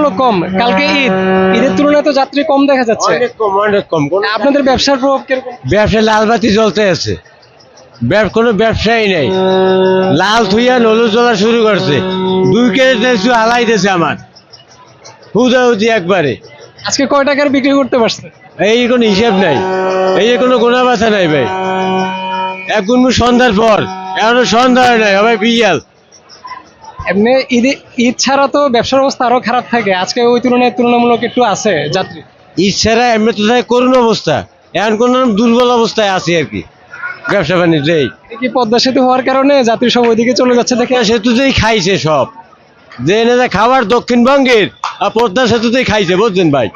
তুলনামূলক কম। কালকে ঈদ। ঈদের তুলনায় তো যাত্রী কম দেখা যাচ্ছে। অনেক কম অনেক কম। আপনাদের ব্যবসার প্রভাব কীরকম? ব্যবসা লালবাতি জ্বলতে আছে। কোনো ব্যবসায়ী নেই। লাল থুইয়া নলু চলা শুরু করছে। দুই কেজি তেলছু হালাই দিয়েছে আমার। হুদা হুদি একবারে। আজকে কয় টাকার বিক্রি করতে পারছে? এই কোনো হিসাব নাই। এই যে কোনো গোনা বাছা নাই ভাই। এক সন্ধ্যার পর। এখনও সন্ধ্যা হয় নাই হবে বিয়াল এমনি ঈদ ঈদ ছাড়া তো ব্যবসার অবস্থা আরও খারাপ থাকে। আজকে ওই তুলনায় তুলনামূলক একটু আছে যাত্রী। ঈদ ছাড়া এমনি তো করুন করুণ অবস্থা। এখন কোন দুর্বল অবস্থায় আছে আর কি। ব্যবসা বাণিজ্য। এই কি পদ্মা সেতু হওয়ার কারণে যাত্রী সব ওইদিকে চলে যাচ্ছে দেখে? সেতুতেই খাইছে সব। যে এনে খাবার দক্ষিণবঙ্গের আর পদ্মা সেতুতেই খাইছে বুঝছেন ভাই?